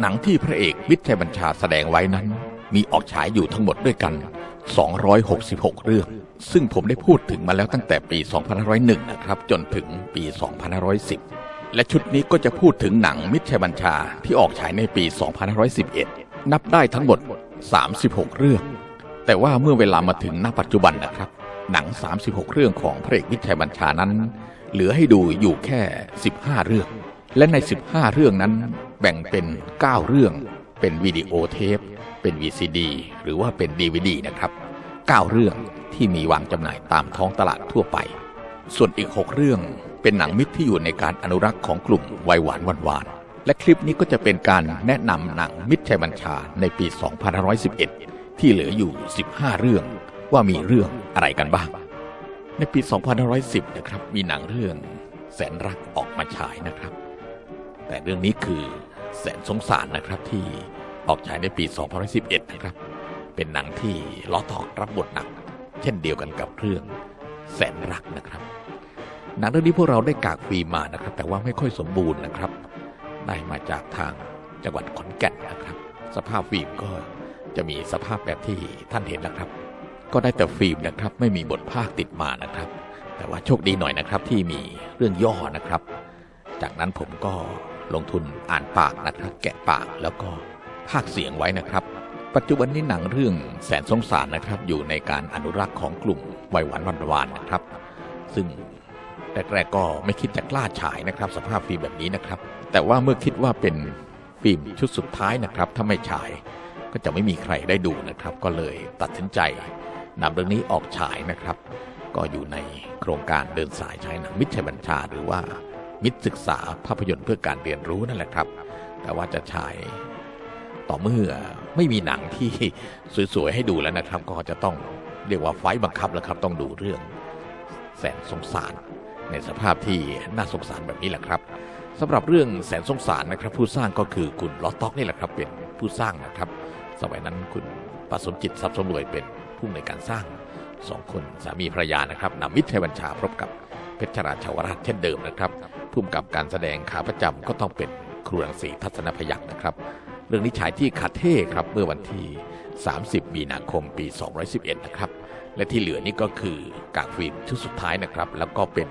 หนังที่พระเอกมิตรชัยบัญชาแสดงไว้นั้น มีออกฉายอยู่ทั้งหมดด้วยกัน 266 เรื่อง ซึ่งผมได้พูดถึงมาแล้วตั้งแต่ปี 2501 นะครับ จนถึงปี 2510 และชุดนี้ก็จะพูดถึงหนังมิตรชัยบัญชาที่ออกฉายในปี 2511 นับได้ทั้งหมด 36 เรื่อง แต่ว่าเมื่อเวลามาถึงณปัจจุบันนะครับ หนัง 36 เรื่องของพระเอกมิตรชัยบัญชานั้น เหลือให้ดูอยู่แค่ 15 เรื่อง และใน 15 เรื่องนั้นแบ่งเป็น 9 เรื่อง เป็นวิดีโอเทป เป็น VCD หรือว่าเป็น DVD นะครับ 9 เรื่องที่มีวางจำหน่ายตามท้องตลาดทั่วไป ส่วนอีก 6 เรื่องเป็นหนังมิตรที่อยู่ในการอนุรักษ์ของกลุ่มวัยหวานวันวานและคลิปนี้ก็จะเป็นการแนะนำหนังมิตรชัยบัญชาในปี 2511 ที่เหลืออยู่ 15 เรื่องว่ามีเรื่องอะไรกันบ้าง ในปี 2510 นะครับ มีหนังเรื่องแสนรักออกมาฉายนะครับ แต่เรื่องนี้คือแสนสงสารนะครับที่ออกฉายในปี 2011 นะครับ เป็นหนังที่ล้อตอกรับบทหนัก เช่นเดียวกันกับเรื่องแสนรักนะครับ หนังเรื่องนี้พวกเราได้กากฟิล์มมานะครับ แต่ว่าไม่ค่อยสมบูรณ์นะครับ ได้มาจากทางจังหวัดขอนแก่นนะครับ สภาพฟิล์มก็จะมีสภาพแบบที่ท่านเห็นนะครับ ก็ได้แต่ฟิล์มนะครับ ไม่มีบทภาคติดมานะครับ แต่ว่าโชคดีหน่อยนะครับที่มีเรื่องย่อนะครับ จากนั้นผมก็ ลงทุนอ่านปากนะครับ แกะปากแล้วก็ภาคเสียงไว้นะครับ ปัจจุบันนี้หนังเรื่องแสนสงสารนะครับ อยู่ในการอนุรักษ์ของกลุ่มวัยหวานวันวานนะครับ ซึ่งแรกๆก็ไม่คิดจะกล้าฉายนะครับ สภาพฟิล์มแบบนี้นะครับ แต่ว่าเมื่อคิดว่าเป็นฟิล์มชุดสุดท้ายนะครับ ถ้าไม่ฉายก็จะไม่มีใครได้ดูนะครับ ก็เลยตัดสินใจนำเรื่องนี้ออกฉายนะครับ ก็อยู่ในโครงการเดินสายฉายหนังมิตรชัยบัญชา หรือว่า มิตรศึกษาภาพยนตร์เพื่อการเรียนรู้นั่นแหละครับ แต่ว่าจะฉายต่อเมื่อไม่มีหนังที่สวยๆให้ดูแล้วนะครับ ก็จะต้องเรียกว่าไฟต์บังคับแล้วครับ ต้องดูเรื่องแสนสงสาร ในสภาพที่น่าสงสารแบบนี้แหละครับสำหรับเรื่องแสนสงสารนะครับ ผู้สร้างก็คือคุณลอตต็อกนี่แหละครับ เป็นผู้สร้างนะครับ สมัยนั้นคุณปสมจิตทรัพย์สมรวยเป็นผู้ในการสร้างสองคนสามีภรรยานะครับนำมิตรชัยบัญชาพบกับเพชรราชาวราชเช่นเดิมนะครับ ผู้กำกับการแสดงขาประจำก็ต้องเป็นครูรังสีทัศนพยัคฆ์นะครับ เรื่องนี้ฉายที่คาเท่ครับเมื่อวันที่ 30 มีนาคมปี 211 นะครับ และที่เหลือนี่ก็คือกากฟิล์มชุดสุดท้ายนะครับ แล้วก็เป็น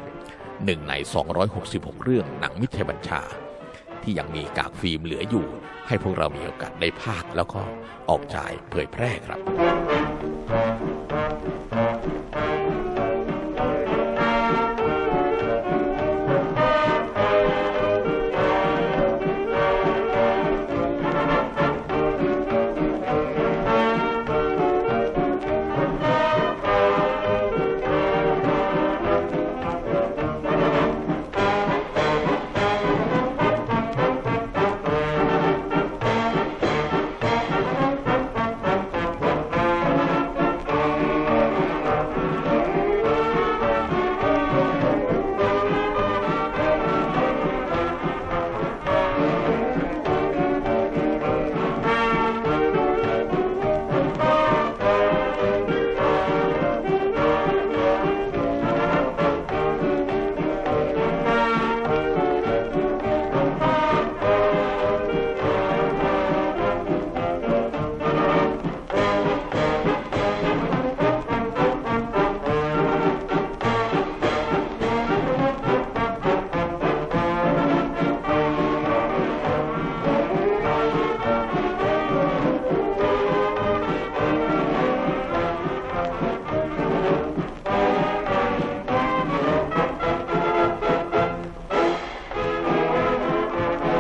หนึ่งใน 266 เรื่องหนังมิตรชัยบัญชา ที่ยังมีกากฟิล์มเหลืออยู่ ให้พวกเรามีโอกาสได้ภาคแล้วก็ออกฉายเผยแพร่ครับ